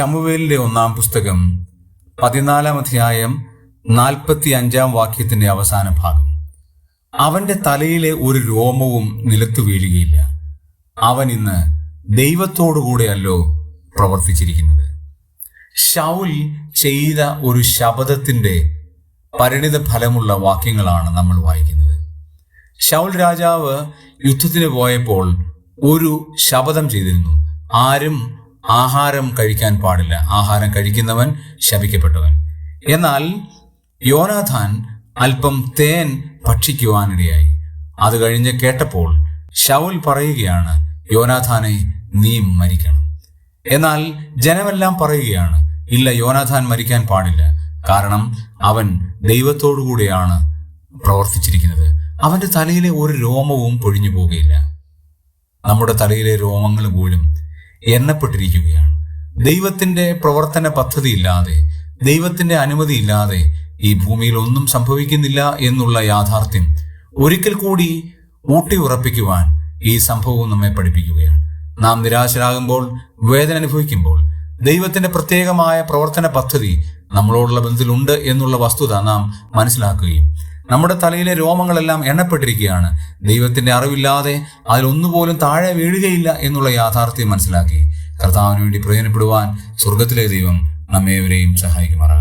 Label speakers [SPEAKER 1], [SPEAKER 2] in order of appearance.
[SPEAKER 1] ശമുവേലിന്റെ ഒന്നാം പുസ്തകം പതിനാലാം അധ്യായം നാൽപ്പത്തി അഞ്ചാം വാക്യത്തിന്റെ അവസാന ഭാഗം. അവന്റെ തലയിലെ ഒരു രോമവും നിലത്തു വീഴുകയില്ല. അവൻ ഇന്ന് ദൈവത്തോടുകൂടെയല്ലോ പ്രവർത്തിച്ചിരിക്കുന്നത്. ഷൗൽ ചെയ്ത ഒരു ശബദത്തിന്റെ പരിണിത ഫലമുള്ള വാക്യങ്ങളാണ് നമ്മൾ വായിക്കുന്നത്. ഷൗൽ രാജാവ് യുദ്ധത്തിന് പോയപ്പോൾ ഒരു ശപഥം ചെയ്തിരുന്നു. ആരും ആഹാരം കഴിക്കാൻ പാടില്ല. ആഹാരം കഴിക്കുന്നവൻ ശപിക്കപ്പെട്ടവൻ. എന്നാൽ യോനാഥാൻ അല്പം തേൻ ഭക്ഷിക്കുവാനിടയായി. അത് കഴിഞ്ഞ് കേട്ടപ്പോൾ ഷൗൽ പറയുകയാണ് യോനാഥാനെ നീ മരിക്കണം. എന്നാൽ ജനമെല്ലാം പറയുകയാണ് ഇല്ല യോനാഥാൻ മരിക്കാൻ പാടില്ല. കാരണം അവൻ ദൈവത്തോടുകൂടിയാണ് പ്രവർത്തിച്ചിരിക്കുന്നത്. അവന്റെ തലയിലെ ഒരു രോമവും പൊഴിഞ്ഞു പോകുകയില്ല നമ്മുടെ തലയിലെ രോമങ്ങൾ പോലും എണ്ണപ്പെട്ടിരിക്കുകയാണ്. ദൈവത്തിന്റെ പ്രവർത്തന പദ്ധതി ഇല്ലാതെ ദൈവത്തിന്റെ അനുമതി ഇല്ലാതെ ഈ ഭൂമിയിൽ ഒന്നും സംഭവിക്കുന്നില്ല എന്നുള്ള യാഥാർത്ഥ്യം ഒരിക്കൽ കൂടി ഊട്ടി ഉറപ്പിക്കുവാൻ ഈ സംഭവം നമ്മെ പഠിപ്പിക്കുകയാണ്. നാം നിരാശരാകുമ്പോൾ വേദന അനുഭവിക്കുമ്പോൾ ദൈവത്തിന്റെ പ്രത്യേകമായ പ്രവർത്തന പദ്ധതി നമ്മളോടുള്ള ബന്ധത്തിലുണ്ട് എന്നുള്ള വസ്തുത നാം മനസ്സിലാക്കുകയും നമ്മുടെ തലയിലെ രോമങ്ങളെല്ലാം എണ്ണപ്പെട്ടിരിക്കുകയാണ്. ദൈവത്തിന്റെ അറിവില്ലാതെ അതിലൊന്നുപോലും താഴെ വീഴുകയില്ല എന്നുള്ള യാഥാർത്ഥ്യം മനസ്സിലാക്കി. കർത്താവിന് വേണ്ടി പ്രയോജനപ്പെടുവാൻ സ്വർഗത്തിലെ ദൈവം നമ്മേവരെയും സഹായിക്കുമാറാകട്ടെ.